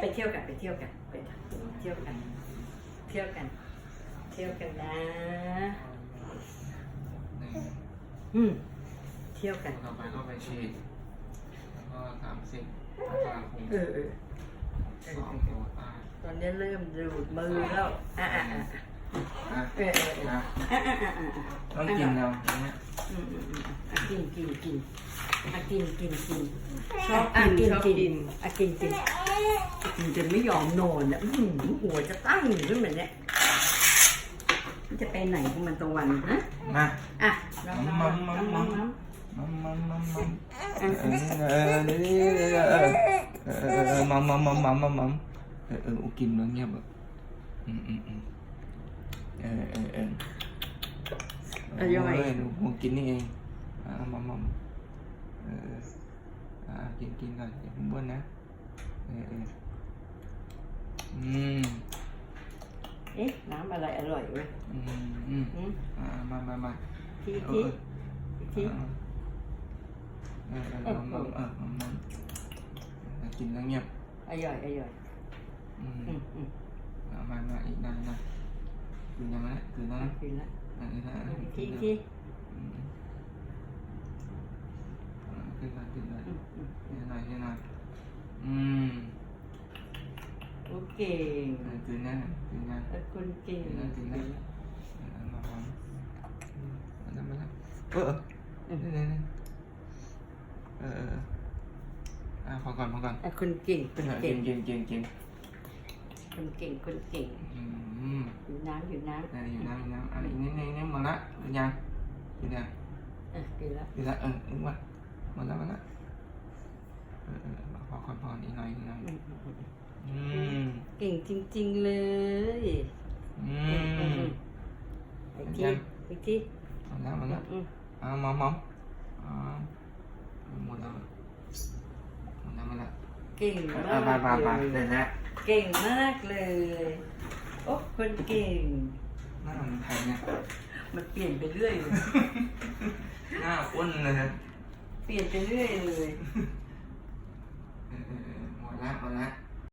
ไปเที่ยวกันไปเที่ยวกันไปเที่ยวกัน เที่ยวกัน เที่ยวกันนะนี่อืมเที่ยวกันต่อไปก็ไปฉีดแล้วก็สามสิบมกราคมเออเออสองตัวตาตอนนี้เริ่มดูดมือแล้วอะอะอะ อะเออเออเออนะอะอะอะอะต้องกินแล้วอย่างเงี้ยอืมอืมอืมอะกินกินกินอะกินกินกินชอบกินะชอบกินอะกินกินกินจนไม่ยอมนอนอะอื้อหือหัวจะตั้งอยู่ขึ้นแบบเนี้ยมันจะไปไหนของมันตะวันนะมาอะน้องน้องมัน้องมมัน้องมน้องมัมมัมมัมมัมอะเออเออเออเออเออเออมัมมัมมัมมัมมัมมัมเออเออกินแล้วเงียบแบบอืมอืมอืม เออเออเออเออหนูคงกินนี่เองอ่ามัมมัมเอออ่ากินกินก่อนอย่าเพิ่งบ้วนนะเออเอออืมเอ๊ะ น้ำอะไรอร่อยเว้ยอืมอืมอืมอ่ามามามาทีเอทีอที เออเออมัมมัมเออมัมมัมกินแล้วเงียบอร่อยอร่อยอืมอืมอืม เอามามาอีกนานนะ คืนยังไงคืนแล้วนะกินละอันนี้นะทีทีอืมอ่าขึ้นมาขึ้นมาอืมอืมนี่หน่อยนี่หน่อยอืมโอเคเออคืนนะคืนนะแล้วคุณเก่งคืนนะคืนนะเออมาพร้อมอืมมาแล้วมาแล้วเออเออนี่นี่นี่เออเอออ่าพอก่อนพอก่อนอะคุณเก่งคุณเออเก่กิงนกินกินกินคุณเก่งคุณเก่งอืม อยู่น้ำอยู่น้เอออยู่น้ำอยู่น้ำอะอีกนิดนึงนิดหมดละกินยังกินยังำอะกินละดีละเออเออมาหมดแล้วหมดแล้วเออเออพอก่อนพออีกหน่อยอีกหน่อยอืมอืมอืมอืมเก่งจริง ๆเลยอือืมอืมมอืมอีกทีอีกทีหมดแล้วหมดแล้วอืมอ่ามอมมอมอ่าหมดแล้วหมดแล้วหมดแล้วเก่งเอมาอกไปไปไปเลเสร็ยจแล้วเก่งมากเลย โอ้คนเก่ง หน้ามันไทยเนี่ย มันเปลี่ยนไปเรื่อยเลย หน้าอ้วนเลยนะเปลี่ยนไปเรื่อยเลย เออเออเออหมดแล้วหมดแล้ว